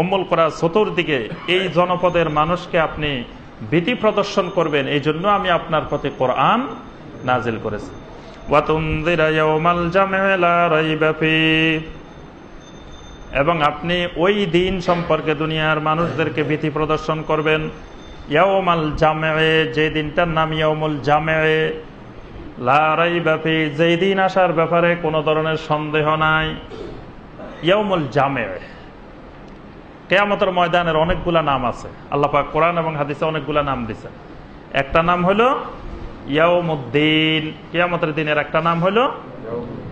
অম্মল করা চতুর্দিকে এই জনপদের মানুষকে আপনি ভীতি প্রদর্শন করবেন। এই জন্য আমি আপনার প্রতি কোরআন নাজিল করেছি। এবং আপনি ওই দিন সম্পর্কে দুনিয়ার মানুষদেরকে ভীতি প্রদর্শন করবেন। ইয়াউমাল জামে যে দিনটার নাম ইয়াউমুল জামে লারাই ব্যাপী যেই দিন আসার ব্যাপারে কোনো ধরনের সন্দেহ নাই। ইয়ামুল জামে কেয়ামতের ময়দানের অনেকগুলা নাম আছে। আল্লাপাক কোরআন এবং হাদিসে অনেকগুলা নাম দিছে। একটা নাম হলো ইয়াউমুদ্দিন। কেয়ামতের দিনের একটা নাম হলো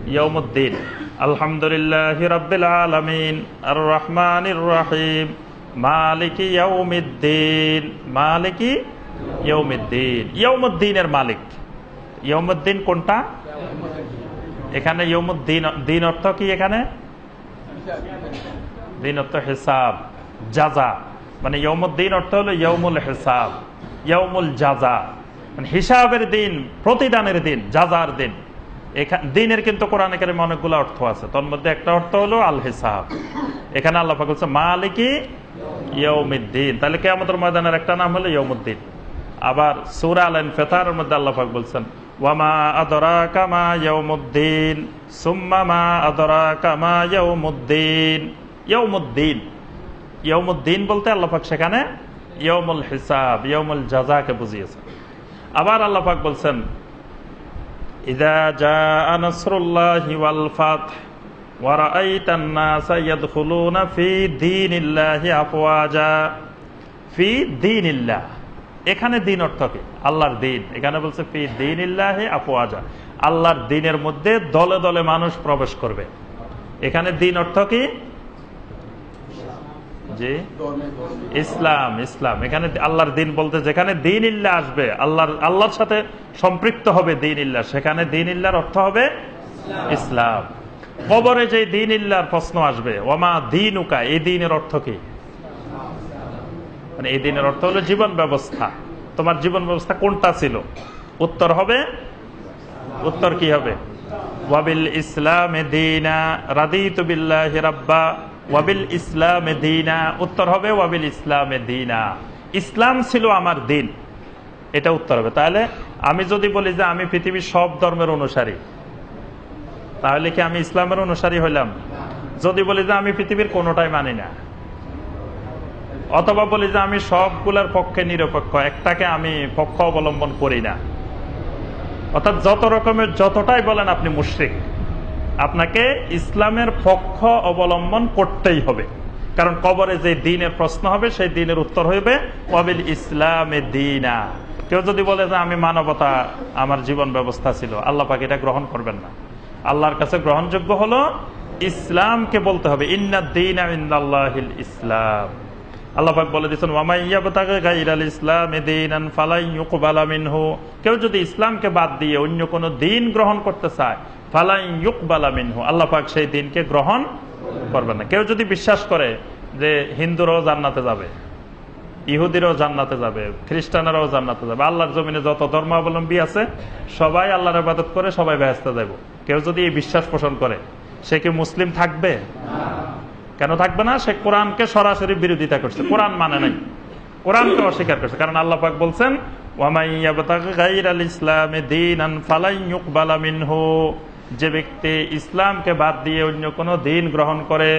ইয়াউমুদ্দিন। আলহামদুলিল্লাহ রাব্বিল আলামিন। আর রহমানির রহিম মালিকি ইয়াউমিদ্দিন। মালিকি ইয়াউমিদ্দিন। ইয়াউমুদ্দিনের মালিক। ইয়মুদ্দিন কোনটা? এখানে ইয়মুদ্দিন দিন অর্থ কি এখানে? দিন অর্থ হিসাব, জাজা। মানে ইয়মুদ্দিন অর্থ হলো ইয়মুল হিসাব ইয়মুল জাজা। মানে হিসাবের দিন, প্রতিদানের দিন, জাজার দিন। এখানে দিনের কিন্তু কোরআন এখানে অনেকগুলো অর্থ আছে। তোর মধ্যে একটা অর্থ হলো আল হিসাব। এখানে আল্লাহ বলছে, মালিকি ইয়ৌমিদ্দিন তাহলে কে আমাদের ময়দানের একটা নাম হলো ইয়ৌমুদ্দিন আবার সুরা আল ফেতার মধ্যে আল্লাহ পাক বলছেন ওয়ামা আদরা কামা ইয়ৌমুদ্দিন সুম্মা মা আদরা কামা ইয়ৌমুদ্দিন ইয়ৌমুদ্দিন ইয়ৌমুদ্দিন বলতে আল্লাহ পাক সেখানে ইয়ৌমুল হিসাব ইয়ৌমুল জাজাকে বুঝিয়েছেন আবার আল্লাহ পাক বলছেন ইদা জাআ নাসরুল্লাহি ওয়াল ফাতহ ورأيت الناس يدخلون في دين الله أفواجا في دين الله এখানে দিন অর্থ কি? আল্লাহর দিন। এখানে বলছে, ফি দিন ইল্লাহে আল্লাহর দিনের মধ্যে দলে দলে মানুষ প্রবেশ করবে। এখানে দিন অর্থ কি? ইসলাম ইসলাম। এখানে আল্লাহর দিন বলতে, যেখানে দিন ইল্লা আসবে, আল্লাহর আল্লাহর সাথে সম্পৃক্ত হবে দিন ইল্লা সেখানে দিন ইল্লার অর্থ হবে ইসলাম। কবরে যে দিন ইল্লার প্রশ্ন আসবে ওমা দিন উকা এই দিনের অর্থ কি? মানে এই দিনের অর্থ হলো জীবন ব্যবস্থা। তোমার জীবন ব্যবস্থা কোনটা ছিল? উত্তর হবে? উত্তর কি হবে? ওয়াবিল ইসলাম রাব্বা, ওয়াবিল ইসলাম উত্তর হবে ওয়াবিল ইসলাম ইসলাম ছিল আমার দিন। এটা উত্তর হবে। তাহলে আমি যদি বলি যে আমি পৃথিবীর সব ধর্মের অনুসারী, তাহলে কি আমি ইসলামের অনুসারী হইলাম? যদি বলি যে আমি পৃথিবীর কোনোটাই মানি না। অথবা বলি যে আমি সবগুলোর পক্ষে নিরপেক্ষ, একটাকে আমি পক্ষ অবলম্বন করি না। অর্থাৎ যত রকমের, যতটাই বলেন আপনি মুশ্রিক, আপনাকে ইসলামের পক্ষ অবলম্বন করতেই হবে। কারণ কবরে যে দিনের প্রশ্ন হবে, সেই দিনের উত্তর হইবে অবিল ইসলামে দিনা। কেউ যদি বলে যে আমি মানবতা, আমার জীবন ব্যবস্থা ছিল, আল্লাহ পাকে এটা গ্রহণ করবেন না। আল্লাহর কাছে গ্রহণযোগ্য হলো, ইসলামকে বলতে হবে ইন্নাদ্দিন ইসলাম। আল্লাহাক বলে দিচ্ছেন কেউ যদি ইসলামকে বাদ দিয়ে অন্য কোন দিন গ্রহণ করতে চায় ফালাই ইউক বালামিনহু আল্লাহাক সেই দিনকে গ্রহণ করবে না। কেউ যদি বিশ্বাস করে যে হিন্দুরাও জান্নাতে যাবে, ইহুদিরাও জান্নাতে যাবে, খ্রিস্টানেরাও জান্নাতে যাবে, আল্লাহর জমিনে যত ধর্মাবলম্বী আছে, সবাই আল্লাহর আবাদত করে সবাই ব্যস্ত যাব কেউ যদি এই বিশ্বাস পোষণ করে, সে কি মুসলিম থাকবে? কেন থাকবে না? সে কোরআনকে সরাসরি বিরোধিতা করছে। কোরআন মানে নাই। কোরআনকে অস্বীকার করছে। কারণ আল্লাহ পাক বলছেন যে ব্যক্তি ইসলামকে বাদ দিয়ে অন্য কোন দিন গ্রহণ করে,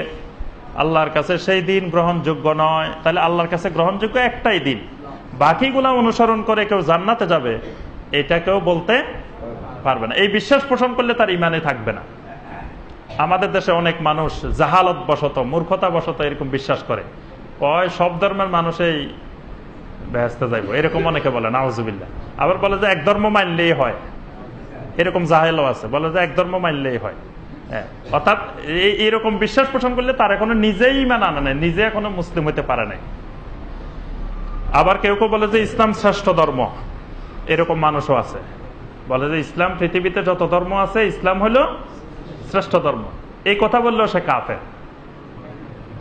আল্লাহর কাছে সেই দিন গ্রহণযোগ্য নয়। তাহলে আল্লাহর কাছে গ্রহণযোগ্য একটাই দিন। বাকিগুলা অনুসরণ করে কেউ জান্নাতে যাবে, এটা কেউ বলতে পারবে না। এই বিশ্বাস পোষণ করলে তার ইমানে থাকবে না। আমাদের দেশে অনেক মানুষ জাহালত বশত মূর্খতা বশত এরকম বিশ্বাস করে। কয়, সব ধর্মের মানুষই ব্যস্ত যাইব। এরকম অনেকে বলে নাহজুবিল্লা আবার বলে যে, এক ধর্ম মানলেই হয়। এরকম জাহেলও আছে। বলে যে, এক ধর্ম মানলেই হয়। হ্যাঁ। অর্থাৎ এইরকম বিশ্বাস পোষণ করলে তার এখনও নিজেই ইমান আনা নাই। নিজে এখনও মুসলিম হইতে পারে নাই। আবার কেউ কেউ বলে যে, ইসলাম শ্রেষ্ঠ ধর্ম। এরকম মানুষও আছে। বলে যে, ইসলাম পৃথিবীতে যত ধর্ম আছে, ইসলাম হলো শ্রেষ্ঠ ধর্ম। এই কথা বললেও সে কাফে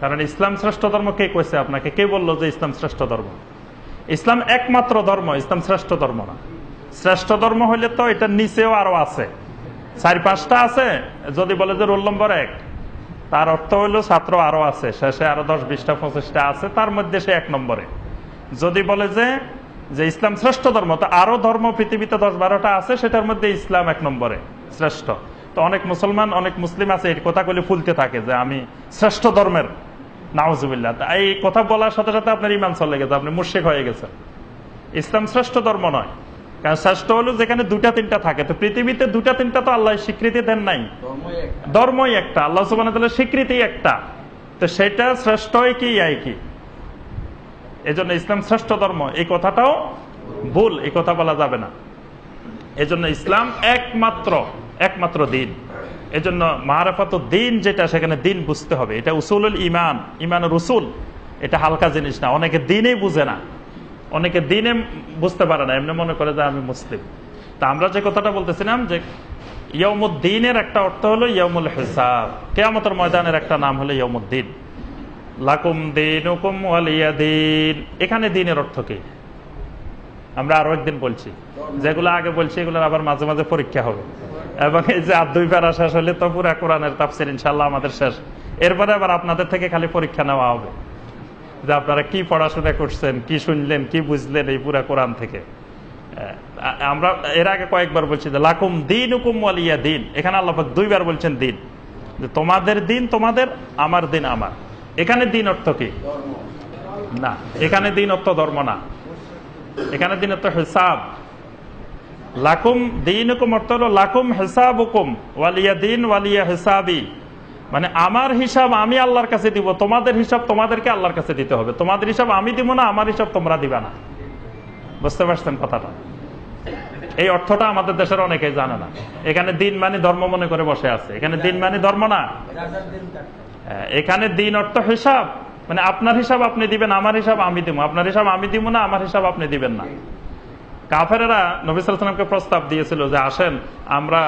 কারণ ইসলাম শ্রেষ্ঠ ধর্ম কে কইছে আপনাকে? কে বলল যে ইসলাম শ্রেষ্ঠ ধর্ম? ইসলাম একমাত্র ধর্ম, ইসলাম শ্রেষ্ঠ ধর্ম না। শ্রেষ্ঠ ধর্ম হইলে তো এটার নিচেও আরও আছে। চার পাঁচটা আছে, যদি বলে যে রোল নম্বর এক। তার অর্থ হইল ছাত্র আরও আছে, শেষে আরও দশ, বিশটা, পঁচিশটা আছে, তার মধ্যে সে এক নম্বরে। যদি বলে যে যে ইসলাম শ্রেষ্ঠ ধর্ম, তো আরও ধর্ম পৃথিবীতে দশ বারোটা আছে, সেটার মধ্যে ইসলাম এক নম্বরে, শ্রেষ্ঠ। তো অনেক মুসলমান অনেক মুসলিম আছে এই কথাগুলি ফুলতে থাকে যে আমি শ্রেষ্ঠ ধর্মের নাওজুবিল্লাহ তা এই কথা বলার সাথে সাথে আপনার ইমান চলে গেছে আপনি মুর্শিক হয়ে গেছেন। ইসলাম শ্রেষ্ঠ ধর্ম নয় কারণ শ্রেষ্ঠ হলো যেখানে দুটা তিনটা থাকে। তো পৃথিবীতে দুটা তিনটা তো আল্লাহ স্বীকৃতি দেন নাই। ধর্মই একটা। আল্লাহ সুবান স্বীকৃতি একটা। তো সেটা শ্রেষ্ঠ কি এই কি? এজন্য ইসলাম শ্রেষ্ঠ ধর্ম এই কথাটাও ভুল এই কথা বলা যাবে না। এজন্য ইসলাম একমাত্র একমাত্র দিন। এজন্য মাহারাফাত দিন যেটা, সেখানে দিন বুঝতে হবে। এটা উসুল ইমান ইমান রসুল এটা হালকা জিনিস না। অনেকে দিনেই বুঝে না। অনেকে দিনে বুঝতে পারে না। এমনি মনে করে যে আমি মুসলিম। তা আমরা যে কথাটা বলতেছিলাম যে ইয়মুদ্দিনের একটা অর্থ হলো ইয়মুল হিসাব। কেয়ামতের ময়দানের একটা নাম হলো ইয়মুদ্দিন লাকুম দিন হুকুম দিন। এখানে দিনের অর্থ কি? আমরা আরও একদিন বলছি। যেগুলো আগে বলছি, এগুলোর আবার মাঝে মাঝে পরীক্ষা হবে। এবং এই যে আর দুই প্যারা শেষ হলে তো পুরা কোরআনের তাপসির ইনশাল্লাহ আমাদের শেষ। এরপরে আবার আপনাদের থেকে খালি পরীক্ষা নেওয়া হবে। যে আপনারা কি পড়াশোনা করছেন কি শুনলেন কি বুঝলেন এই পুরা কোরআন থেকে। আমরা এর আগে কয়েকবার বলছি যে লাকুম দিন হুকুম আলিয়া দিন। এখানে আল্লাহ দুইবার বলছেন দিন। যে তোমাদের দিন তোমাদের আমার দিন আমার। এখানে দিন অর্থ কি? না এখানে দিন অর্থ ধর্ম না। এখানে দিন অর্থ হিসাব। লাকুম দিন হুকুম অর্থ হলো লাকুম হিসাব হুকুম ওয়ালিয়া দিন, ওয়ালিয়া হিসাবি। মানে আমার হিসাব আমি আল্লাহর কাছে দিব, তোমাদের হিসাব তোমাদেরকে আল্লাহর কাছে দিতে হবে। তোমাদের হিসাব আমি দিব না, আমার হিসাব তোমরা দিবা না। বুঝতে পারছেন কথাটা? এই অর্থটা আমাদের দেশের অনেকেই জানে না। এখানে দিন মানে ধর্ম মনে করে বসে আছে। এখানে দিন মানে ধর্ম না। এখানে দিন অর্থ হিসাব। মানে আপনার হিসাব আপনি দিবেন, আমার হিসাব আমি দিব। আপনার হিসাব আমি দিব না, আমার হিসাব আপনি দিবেন না। কাফেরা নবিসামকে প্রস্তাব দিয়েছিল যে আসেন, আমরা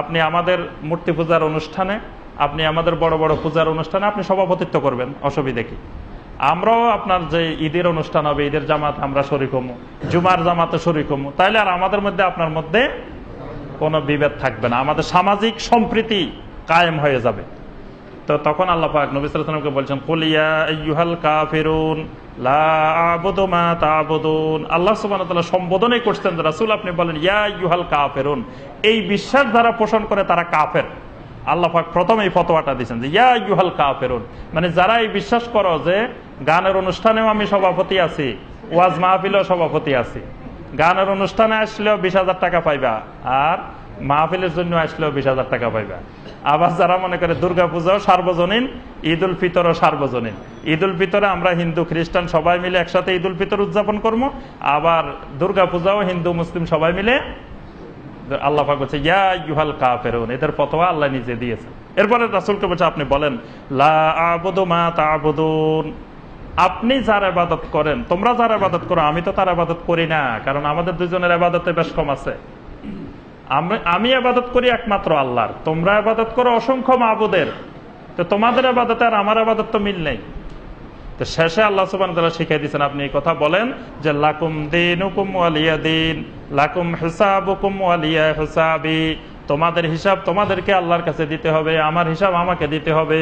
আপনি আমাদের মূর্তি পূজার অনুষ্ঠানে, আপনি আমাদের বড় বড় পূজার অনুষ্ঠানে আপনি সভাপতিত্ব করবেন, অসুবিধে কি? আমরাও আপনার যে ঈদের অনুষ্ঠান হবে, ঈদের জামাত আমরা শরিক হমু, জুমার জামাতে শরিক হমু, তাইলে আর আমাদের মধ্যে আপনার মধ্যে কোনো বিভেদ থাকবে না, আমাদের সামাজিক সম্প্রীতি কায়েম হয়ে যাবে। তো তখন আল্লাহ পাক নবী সাল্লামকে বলছেন কুলিয়া ইউহাল কাফিরুন আল্লাহ সুবাহ সম্বোধনে করছেন, রাসুল আপনি বলেন, ইয়া ইউহাল কাফেরুন। এই বিশ্বাস দ্বারা পোষণ করে তারা কাফের। আল্লাহ পাক প্রথম এই ফতোয়াটা দিচ্ছেন যে, ইয়া ইউহাল কাফেরুন। মানে যারা এই বিশ্বাস করো যে, গানের অনুষ্ঠানেও আমি সভাপতি আছি, ওয়াজ মাহফিলেও সভাপতি আছি। গানের অনুষ্ঠানে আসলেও বিশ হাজার টাকা পাইবা। আর মাহফিলের জন্য আসলেও বিশ হাজার টাকা পাইবা। আবার যারা মনে করে দুর্গা পূজাও সার্বজনীন ঈদ উল ফিতরও সার্বজনীন। ঈদ উল ফিতরে আমরা হিন্দু, খ্রিস্টান সবাই মিলে একসাথে ঈদ উল ফিতর উদযাপন করব। আবার দুর্গা পূজাও হিন্দু, মুসলিম সবাই মিলে এদের আল্লাহ নিজে দিয়েছে এরপরে বলছে, আপনি বলেন আপনি যার আবাদত করেন, তোমরা যার আবাদত করো, আমি তো তার আবাদত করি না, কারণ আমাদের দুজনের আবাদতে বেশ কম আছে। আমি আবাদত করি একমাত্র আল্লাহর। তোমরা আবাদত করো অসংখ্য মাহবুদের তো তোমাদের আবাদতে আর আমার আবাদত তো মিল নেই। তো শেষে আল্লাহ সুবান তারা শিখাই দিচ্ছেন আপনি এই কথা বলেন যে, লাকুম দিন হুকুম আলিয়া দিন লাকুম হিসাব হুকুম আলিয়া হিসাবি তোমাদের হিসাব তোমাদেরকে আল্লাহর কাছে দিতে হবে, আমার হিসাব আমাকে দিতে হবে।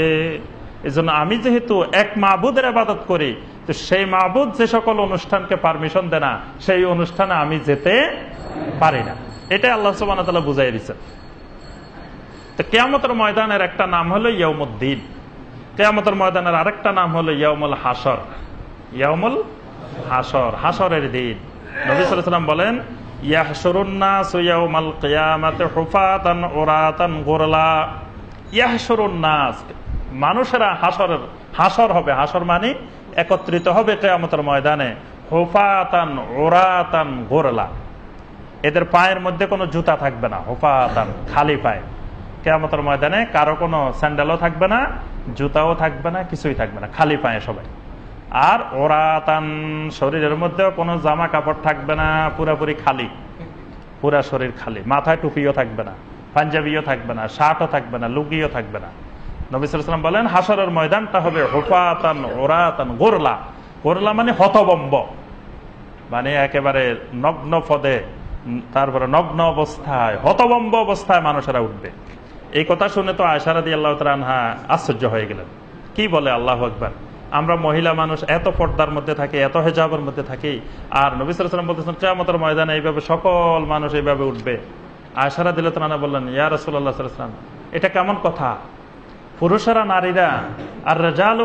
এই জন্য আমি যেহেতু এক মাহবুদের আবাদত করি, তো সেই মাহবুদ যে সকল অনুষ্ঠানকে পারমিশন দেয় না, সেই অনুষ্ঠানে আমি যেতে পারি না। এটা আল্লাহ সুবান বুঝাই দিচ্ছেন তো কেয়ামতের ময়দানের একটা নাম হলো ইয়মুদ্দিন কেয়ামতের ময়দানের আরেকটা নাম হলো ইয়মুল হাসর ইয়মুল হাসর হাসরের দিন। নবী সাল্লাম বলেন মানুষেরা হাসর হাসর হবে। হাসর মানে একত্রিত হবে কেয়ামতের ময়দানে। হুফাতান ওরাতান গোরলা। এদের পায়ের মধ্যে কোনো জুতা থাকবে না হোফাতান খালি পায়ে। কেয়ামতের ময়দানে কারও কোনো স্যান্ডেলও থাকবে না, জুতাও থাকবে না, কিছুই থাকবে না, খালি পায়ে সবাই। আর ওরা তান, শরীরের মধ্যেও কোনো জামা কাপড় থাকবে না, পুরাপুরি খালি। পুরা শরীর খালি। মাথায় টুপিও থাকবে না, পাঞ্জাবিও থাকবে না, শার্টও থাকবে না লুগিও থাকবে না। নবিসাম বলেন হাসরের ময়দানটা হবে হোফাতান ওরাতান গোরলা। গোরলা মানে হতবম্ব। মানে একেবারে নগ্ন পদে তারপরে নগ্ন অবস্থায়, হতবম্ব অবস্থায় মানুষেরা উঠবে। এই কথা শুনে তো আয়সারাদি আল্লাহ তালহা আশ্চর্য হয়ে গেলেন। কি বলে আল্লাহ আকবর? আমরা মহিলা মানুষ এত পর্দার মধ্যে থাকি, এত হেজাবের মধ্যে থাকি, আর নবী সালাম বলতেছেন, কেয়ামতের ময়দানে এইভাবে সকল মানুষ এইভাবে উঠবে। আয়সারা দিল তানা বললেন, ইয়া রসুল্লাহ সাল্লাম এটা কেমন কথা? পুরুষেরা নারীরা, আর রাজালু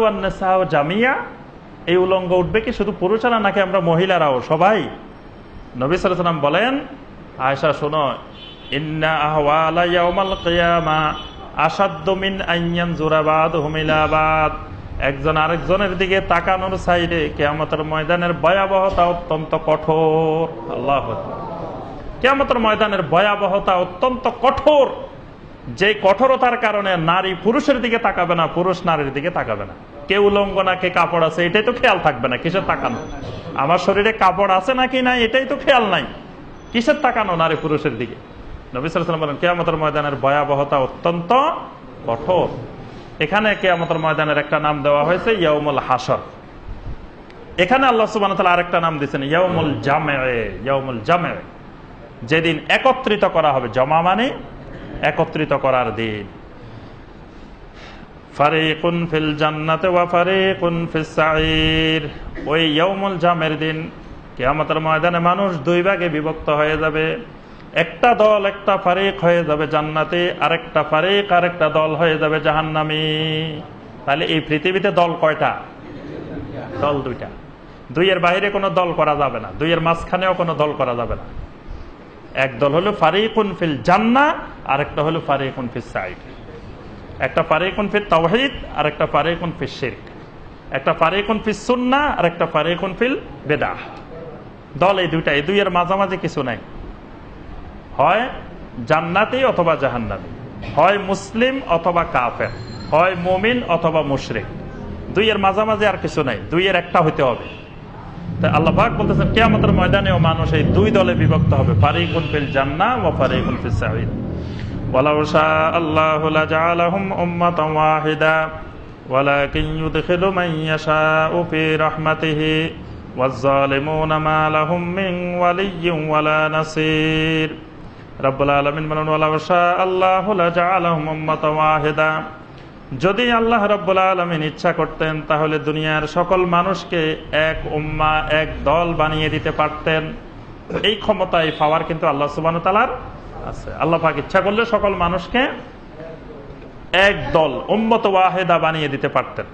জামিয়া, এই উলঙ্গ উঠবে কি শুধু পুরুষেরা নাকি আমরা মহিলারাও? সবাই। নবী সালাম বলেন আয়সা শোনো, ইন্না আহওয়ালা ইয়াউমাল কিয়ামা আসাদ্দু মিন আইয়ান হুমিলাবাদ একজন আরেকজনের দিকে তাকানোর সাইডে কেয়ামতের ময়দানের ভয়াবহতা অত্যন্ত কঠোর। আল্লাহ কেয়ামতের ময়দানের ভয়াবহতা অত্যন্ত কঠোর। যে কঠোরতার কারণে নারী পুরুষের দিকে তাকাবে না, পুরুষ নারীর দিকে তাকাবে না। কে উলঙ্গ না, কে কাপড় আছে, এটাই তো খেয়াল থাকবে না, কিসের তাকানো? আমার শরীরে কাপড় আছে নাকি নাই, এটাই তো খেয়াল নাই। কিসের তাকানো নারী পুরুষের দিকে? ময়দানের ভয়াবহতা অত্যন্ত কঠোর। এখানে কেয়ামতের ময়দানের একটা নাম দেওয়া হয়েছে এখানে আল্লাহ আরেকটা নাম জামে যেদিন একত্রিত করা হবে, জমা মানে একত্রিত করার দিন। ফারিকুন ফিল জান্নাতে ওয়া ফারিকুন ফিস সাঈর। ওই ইয়াউমুল জামের দিন, কিয়ামতের ময়দানে মানুষ দুই ভাগে বিভক্ত হয়ে যাবে। একটা দল একটা ফারিক হয়ে যাবে জান্নাতে, আরেকটা ফারিক আরেকটা দল হয়ে যাবে জাহান্নামি। তাহলে এই পৃথিবীতে দল কয়টা? দল দুইটা। দুইয়ের বাইরে কোনো দল করা যাবে না। দুইয়ের মাঝখানেও কোনো দল করা যাবে না। এক দল হলো ফারিকুন ফিল জান্না আর একটা হলো ফারিকুন ফিল সাইড একটা ফারিকুন ফিল তাওহিদ আর একটা ফারিকুন ফিল শিরক। একটা ফারিকুন ফিল সুন্না আর একটা ফারিকুন ফিল বেদাহ। দল এই দুইটা, এই দুইয়ের মাঝামাঝি কিছু নাই। হয় জান্নাতি অথবা জাহান্নামি। হয় মুসলিম অথবা কাফের। হয় মুমিন অথবা মুশরিক। দুইয়ের মাঝামাঝি আর কিছু নাই। দুইয়ের একটা হইতে হবে। আল্লাহ পাক বলতেছেন, কেয়ামতের ময়দানেও মানুষ এই দুই দলে বিভক্ত হবে। ফারিকুন ফিল জান্না ও ফারিকুন ফিল সাঈদ। ولو شاء الله لجعلهم أمة واحدة ولكن يدخل من يشاء في رحمته والظالمون ما لهم من ولي ولا نصير رب العالمين বলেন ولو شاء الله لجعلهم أمة واحدة যদি আল্লাহ রব্বুল আলমিন ইচ্ছা করতেন তাহলে দুনিয়ার সকল মানুষকে এক উম্মা এক দল বানিয়ে দিতে পারতেন এই ক্ষমতায় পাওয়ার কিন্তু আল্লাহ সুবান তালার আছে। আল্লাহ পাক ইচ্ছা করলে সকল মানুষকে এক দল, উম্মত ওয়াহেদা বানিয়ে দিতে পারতেন।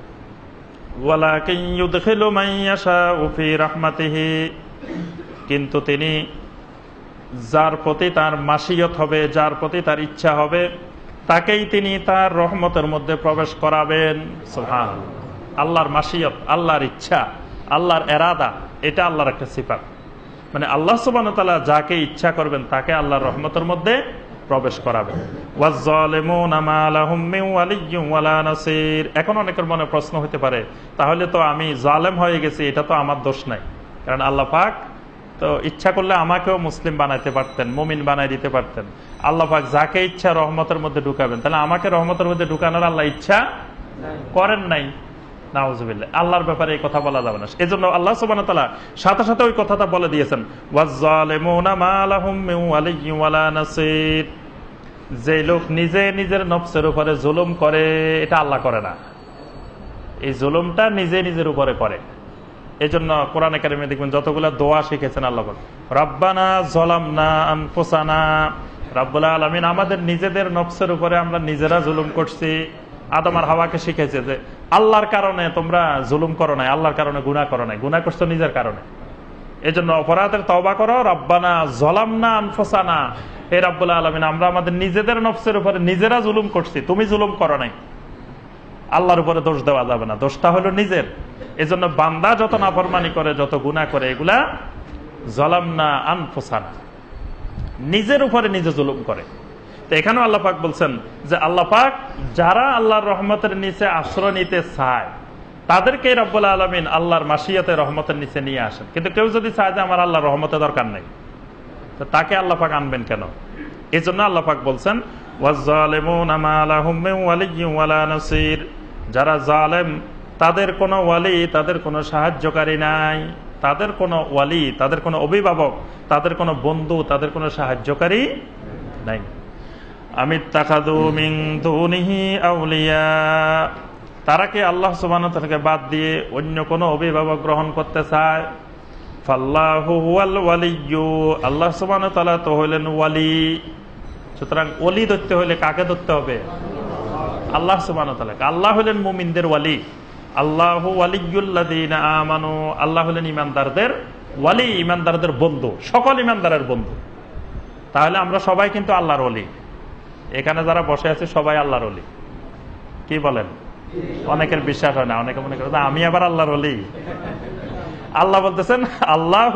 কিন্তু তিনি যার প্রতি তার মাসিয়ত হবে, যার প্রতি তার ইচ্ছা হবে, তাকেই তিনি তার রহমতের মধ্যে প্রবেশ করাবেন। আল্লাহর মাসিয়ত, আল্লাহর ইচ্ছা, আল্লাহর এরাদা, এটা আল্লাহর একটা সিফাত। মানে আল্লাহ সুবান যাকে ইচ্ছা করবেন, তাকে আল্লাহর রহমতের মধ্যে প্রবেশ করাবেন। এখন অনেকের মনে প্রশ্ন হতে পারে, তাহলে তো আমি জালেম হয়ে গেছি, এটা তো আমার দোষ নাই। কারণ আল্লাহ পাক তো ইচ্ছা করলে আমাকেও মুসলিম বানাইতে পারতেন, মুমিন বানাই দিতে পারতেন। আল্লাহ পাক যাকে ইচ্ছা রহমতের মধ্যে ঢুকাবেন, তাহলে আমাকে রহমতের মধ্যে ঢুকানোর আল্লাহ ইচ্ছা করেন নাই। নাউজুবিল্লাহ। আল্লাহর ব্যাপারে এই কথা বলা যাবে না। এই জন্য আল্লাহ সুবান তালা সাথে সাথে ওই কথাটা বলে দিয়েছেন যে লোক নিজে নিজের নফসের উপরে জুলুম করে, এটা আল্লাহ করে না। এই জুলুমটা নিজে নিজের উপরে করে। এই জন্য কোরআন একাডেমি দেখবেন যতগুলো দোয়া শিখেছেন আল্লাহ রব্বানা জলামনা আনফোসানা। রাব্বুল্লাহ আলমিন আমাদের নিজেদের নফসের উপরে আমরা নিজেরা জুলুম করছি। আদম আর হাওয়াকে শিখেছে যে আল্লাহর কারণে তোমরা জুলুম করো নাই, আল্লাহর কারণে গুণা করো নাই গুণা করছ নিজের কারণে। এই জন্য অপরাধের তবা করো, রব্বানা জলামনা আনফোসানা। হে রাব্বুল্লাহ আলমিন, আমরা আমাদের নিজেদের নফসের উপরে নিজেরা জুলুম করছি, তুমি জুলুম করো নাই। আল্লাহর উপরে দোষ দেওয়া যাবে না, দোষটা হলো নিজের। এজন্য বান্দা যত নাফরমানি করে, যত গুণা করে, এগুলা জলামনা আনফোসানা। নিজের উপরে নিজে জুলুম করে। তো এখানেও আল্লাহ পাক বলছেন যে আল্লাহ পাক যারা আল্লাহর রহমতের নিচে আশ্রয় নিতে চায় তাদেরকে রব্বুল আলমিন আল্লাহর মাসিয়াতে রহমতের নিচে নিয়ে আসেন। কিন্তু কেউ যদি চায় যে আমার আল্লাহর রহমতে দরকার নেই, তো তাকে আল্লাহ পাক আনবেন কেন? এই জন্য আল্লাহ পাক বলছেন যারা জালেম, তাদের কোনো ওয়ালি, তাদের কোনো সাহায্যকারী নাই। তাদের কোনো ওয়ালি, তাদের কোনো অভিভাবক, তাদের কোনো বন্ধু, তাদের কোনো সাহায্যকারী নাই। আমি তাকাদু মিং দুনিহি আউলিয়া। তারা কি আল্লাহ সুবহানাহু ওয়া বাদ দিয়ে অন্য কোনো অভিভাবক গ্রহণ করতে চায়? আল্লাহ সুবহানাহু ওয়া তো হইলেন ওয়ালি। সুতরাং ওলি ধরতে হলে কাকে ধরতে হবে? আল্লাহ সুবহানাহু ওয়া আল্লাহ হলেন মুমিনদের ওয়ালি। আল্লাহ ওয়ালিয়্যুল্লাযীনা আমানু। আল্লাহ হলেন ইমানদারদের ওয়ালি, ইমানদারদের বন্ধু, সকল ইমানদারের বন্ধু। তাহলে আমরা সবাই কিন্তু আল্লাহর ওলি। এখানে যারা বসে আছে, সবাই আল্লাহর অলি কি বলেন? অনেকের বিশ্বাস হয় না, অনেকে মনে করে আমি আবার আল্লাহর অলি আল্লাহ বলতেছেন, আল্লাহ